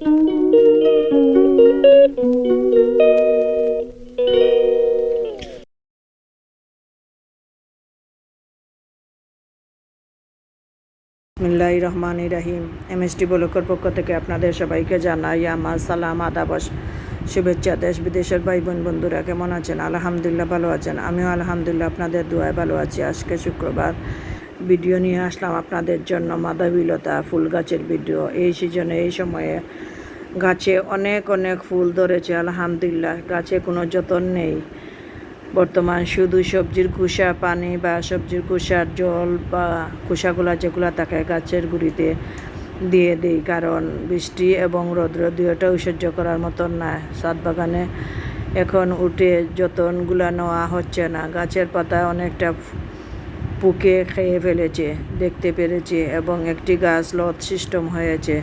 মিল্লাই রহমান রাহিম MST ব্লকের পক্ষ থেকে আপনাদের সবাইকে জানাই আমার সালাম আদাবাস শুভেচ্ছা। দেশ বিদেশের ভাই বোন বন্ধুরা, কেমন আছেন? আলহামদুলিল্লাহ ভালো আছেন। আমিও আলহামদুলিল্লাহ আপনাদের দোয়ায় ভালো আছি। আজকে শুক্রবার ভিডিও নিয়ে আসলাম আপনাদের জন্য মাদাবিলতা ফুল গাছের ভিডিও। এই সিজনে, এই সময়ে গাছে অনেক অনেক ফুল ধরেছে, আলহামদুলিল্লাহ। গাছে কোনো যতন নেই। বর্তমান শুধু সবজির কুষা পানি বা সবজির কুষার জল বা কুষাগুলা যেগুলো থাকে গাছের গুঁড়িতে দিয়ে দিই, কারণ বৃষ্টি এবং রৌদ্র দুয়োটাও সহ্য করার মতন না। সাত বাগানে এখন উঠে যতনগুলা নেওয়া হচ্ছে না, গাছের পাতা অনেকটা পুকে খেয়ে ফেলেছে, দেখতে পেরেছি এবং একটি গাছ লত সিস্টেম হয়েছে।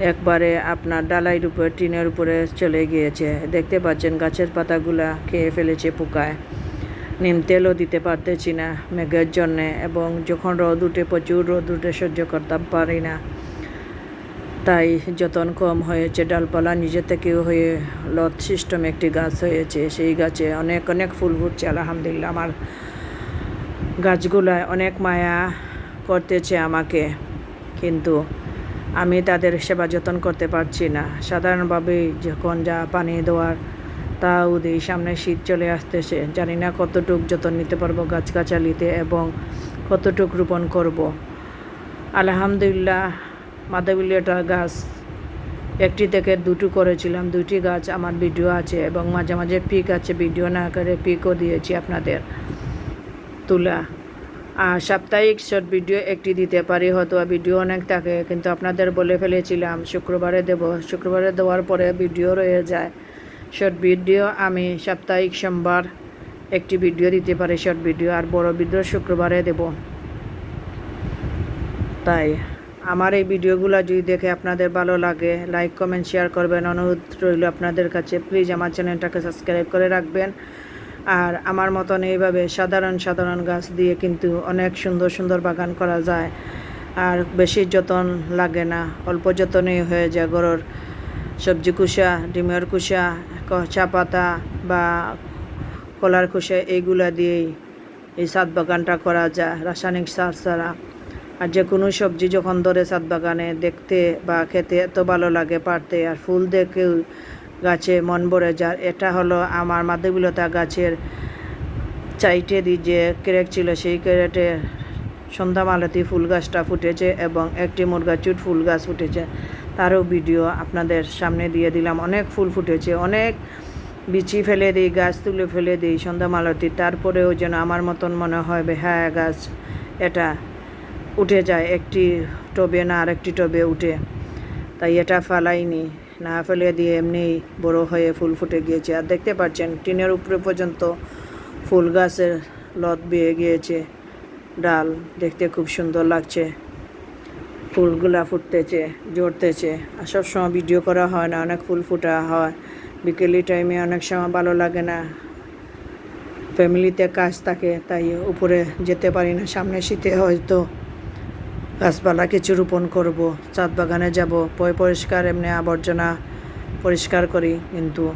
একবারে আপনার ডালাইয়ের উপরে, টিনের উপরে চলে গিয়েছে। দেখতে পাচ্ছেন গাছের পাতাগুলা খেয়ে ফেলেছে পোকায়। নিম তেলও দিতে পারতেছি না মেঘের জন্যে এবং যখন রোদ উঠে প্রচুর রোদ উঠে সহ্য করতে পারি না। তাই যতন কম হয়েছে, ডালপালা নিজে থেকেও হয়ে লত সিস্টেম একটি গাছ হয়েছে। সেই গাছে অনেক অনেক ফুল ফুটছে, আলহামদুলিল্লাহ। আমার গাছগুলায় অনেক মায়া করতেছে আমাকে। কিন্তু আমি তাদের সেবা যত্ন করতে পারছি না। সাধারণভাবে যখন যা পানি দেওয়ার, তাও দিই সামনে শীত চলে আসতেছে। জানি না কতটুক যতন নিতে পারব গাছগাছালিতে এবং কতটুক রোপণ করব। আলহামদুলিল্লাহ মাদাবিলিয়াটা গাছ একটি থেকে দুটো করেছিলাম। দুটি গাছ আমার ভিডিও আছে এবং মাঝে মাঝে পিক আছে। ভিডিও না করে পিকও দিয়েছি আপনাদের। তোলা সাপ্তাহিক শর্ট ভিডিও একটি দিতে পারি হয়তো ভিডিও অনেক থাকে, কিন্তু আপনাদের বলে ফেলেছিলাম, শুক্রবারে দেব। শুক্রবারে দেওয়ার পরে ভিডিও রয়ে যায়। শর্ট ভিডিও আমি সাপ্তাহিক সোমবার একটি ভিডিও দিতে পারি শর্ট ভিডিও আর বড় ভিডিও শুক্রবারে দেব। তাই, আমার এই ভিডিওগুলো যদি দেখে আপনাদের ভালো লাগে লাইক কমেন্ট শেয়ার করবেন। অনুরোধ রইল আপনাদের কাছে। প্লিজ আমার চ্যানেলটাকে সাবস্ক্রাইব করে রাখবেন। আর আমার মতন এইভাবে সাধারণ সাধারণ গাছ দিয়ে কিন্তু অনেক সুন্দর সুন্দর বাগান করা যায়। আর বেশি যতন লাগে না, অল্প যত্নেই হয়ে যায় গরুর সবজি কুষা ডিমের কুষা চা পাতা বা কলার কুষা এইগুলা দিয়েই এই সাত বাগানটা করা যায়, রাসায়নিক সার ছাড়া। আর যে কোনো সবজি যখন ধরে সাত বাগানে দেখতে বা খেতে এত ভালো লাগে পারতে আর ফুল দেখেও গাছে মন ভরে যার। এটা হলো আমার মাদবিলতা গাছের চাইটে দি যে ক্রেক ছিল, সেই ক্রেটে সন্ধ্যা মালতি ফুল গাছটা ফুটেছে এবং একটি মুরগাচুট ফুল গাছ ফুটেছে। তারও ভিডিও আপনাদের সামনে দিয়ে দিলাম। অনেক ফুল ফুটেছে, অনেক বিচি ফেলে দিই, গাছ তুলে ফেলে দিই সন্ধ্যা মালতি তারপরেও যেন আমার মতন মনে হয় হ্যাঁ গাছ এটা উঠে যায়। একটি টবে না আরেকটি টবে উঠে। তাই এটা ফালাইনি। না ফেলে দিয়ে এমনি বড় হয়ে ফুল ফুটে গিয়েছে। আর দেখতে পাচ্ছেন, টিনের উপরে পর্যন্ত ফুল গাছের লত বেয়ে গিয়েছে। ডাল দেখতে খুব সুন্দর লাগছে। ফুলগুলা ফুটতেছে জড়তেছে আর সব সময় ভিডিও করা হয় না, অনেক ফুল ফুটা হয়। বিকেলি টাইমে অনেক সময় ভালো লাগে না। ফ্যামিলিতে কাজ থাকে, তাই উপরে যেতে পারি না, সামনে শীতে হয়তো গাছপালা কিছু রোপণ করব চাঁদ বাগানে যাব, পয় পরিষ্কার, এমনি আবর্জনা পরিষ্কার করি, কিন্তু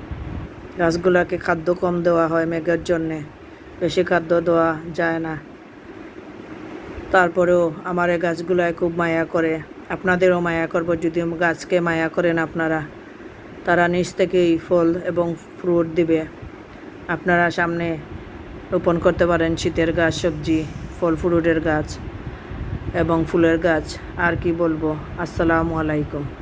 গাছগুলাকে খাদ্য কম দেওয়া হয় মেঘের জন্যে। বেশি খাদ্য দেওয়া যায় না। তারপরেও আমার এই গাছগুলায় খুব মায়া করে। আপনাদেরও মায়া করব, যদি গাছকে মায়া করেন আপনারা। তারা নিচ থেকেই ফল এবং ফ্রুট দিবে। আপনারা সামনে রোপণ করতে পারেন শীতের গাছ, সবজি, ফল, ফ্রুটের গাছ। এবং ফুলের গাছ। আর কি বলব? আসসালামু আলাইকুম।